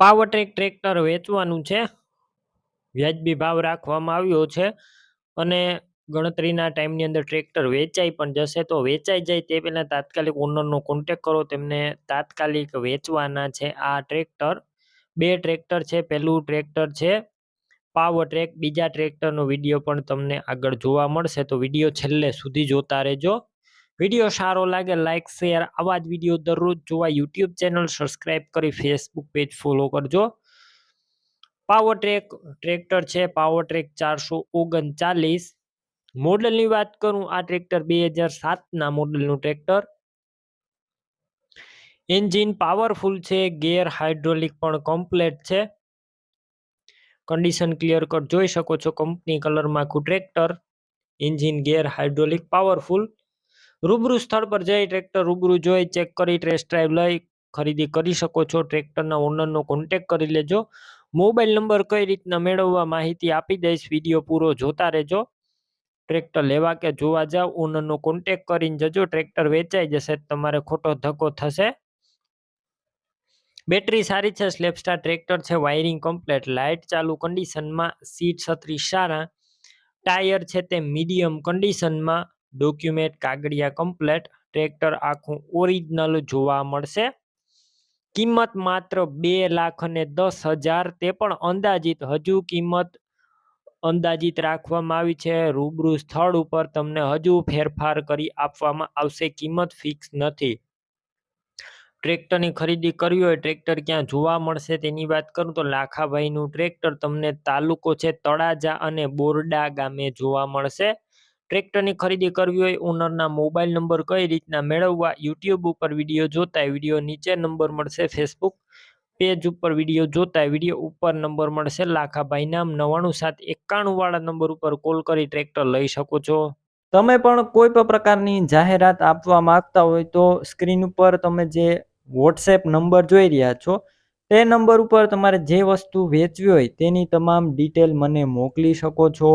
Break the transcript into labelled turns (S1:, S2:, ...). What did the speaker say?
S1: Power track tractor વેચવાનું છે. વ્યાજબી ભાવ રાખવામાં આવ્યો છે અને ગણતરીના ટાઈમની અંદર ટ્રેક્ટર વેચાઈ પણ જશે. તો વેચાઈ જાય તે પહેલાં તાત્કાલિક ઓનરનો કોન્ટેક કરો. તેમને તાત્કાલિક વેચવાના છે આ ટ્રેક્ટર. બે ટ્રેક્ટર છે. પહેલું ટ્રેક્ટર છે. Power track. બીજા ટ્રેક્ટરનો વીડિયો પણ તમને આગળ જોવા મળશે. તો વીડિયો છેલ્લે સુધી જોતા રહેજો. વીડિયો સારો લાગે લાઇક શેર આવા જ વીડિયો દરરોજ જોવા યુટ્યુબ ચેનલ સબસ્ક્રાઈબ કરી ફેસબુક પેજ ફોલો કરજો. પાવર ટ્રેક ટ્રેક્ટર છે પાવર ટ્રેક ચારસો ઓગણચાલીસ. મોડલની વાત કરું, આ ટ્રેક્ટર બે હજાર સાતના મોડલનું ટ્રેક્ટર એન્જિન પાવરફુલ છે ગેર હાઇડ્રોલિક પણ કમ્પ્લેટ છે. કન્ડિશન ક્લિયર કટ જોઈ શકો છો કંપની કલરમાં આખું tractor engine gear hydraulic powerful રૂબરૂ સ્થળ પર જઈ ટ્રેક્ટર રૂબરૂ જોઈ, ચેક કરી ટેસ્ટ ડ્રાઈવ લઈ, ખરીદી કરી શકો છો. ટ્રેક્ટરના ઓનરનો કોન્ટેક કરી લેજો. મોબાઈલ નંબર કઈ રીતના મેળવવા માહિતી આપી દઈશ. વીડિયો પૂરો જોતા રહેજો. ટ્રેક્ટર લેવા કે જોવા જાવ ઓનરનો કોન્ટેક કરીને જજો. ટ્રેક્ટર વેચાઈ જશે તમારે ખોટો ધક્કો થશે. બેટરી સારી છે સ્લેપસ્ટાર ટ્રેક્ટર છે વાયરિંગ કમ્પ્લેટ લાઇટ ચાલુ કન્ડિશનમાં સીટ છત્રી સારા, ટાયર છે તે મીડિયમ કન્ડિશનમાં ડોક્યુમેન્ટ કાગળિયા કમ્પ્લેટ ટ્રેક્ટર આખું ઓરિજિનલ જોવા મળશે. કિંમત માત્ર બે લાખ અને દસ હજાર તે પણ અંદાજિત, હજુ કિંમત અંદાજિત રાખવામાં આવી છે. રૂબરૂ સ્થળ ઉપર તમને હજુ ફેરફાર કરી આપવામાં આવશે. કિંમત ફિક્સ નથી. ટ્રેક્ટરની ખરીદી કરવી હોય, ટ્રેક્ટર ક્યાં જોવા મળશે તેની વાત કરું તો લાખાભાઈનું ટ્રેક્ટર તમને તાલુકો છે તળાજા અને બોરડા ગામે જોવા મળશે. ટ્રેક્ટરની ખરીદી કરવી હોય, ઓનરના મોબાઈલ નંબર કઈ રીતના મેળવવા, યુટ્યુબ ઉપર વીડિયો જોતા વીડિયો નીચે નંબર મળશે, ફેસબુક પેજ ઉપર વીડિયો જોતા વીડિયો ઉપર નંબર મળશે, લાખાભાઈ નામ નવાણું સાત એકાણું વાળા નંબર ઉપર કોલ કરી ટ્રેક્ટર લઈ શકો છો.
S2: તમે પણ કોઈ પણ પ્રકારની જાહેરાત આપવા માંગતા હોય તો સ્ક્રીન ઉપર તમે જે વોટ્સએપ નંબર જોઈ રહ્યા છો, તે નંબર ઉપર તમારે જે વસ્તુ વેચવી હોય તેની તમામ ડિટેલ મને મોકલી શકો છો.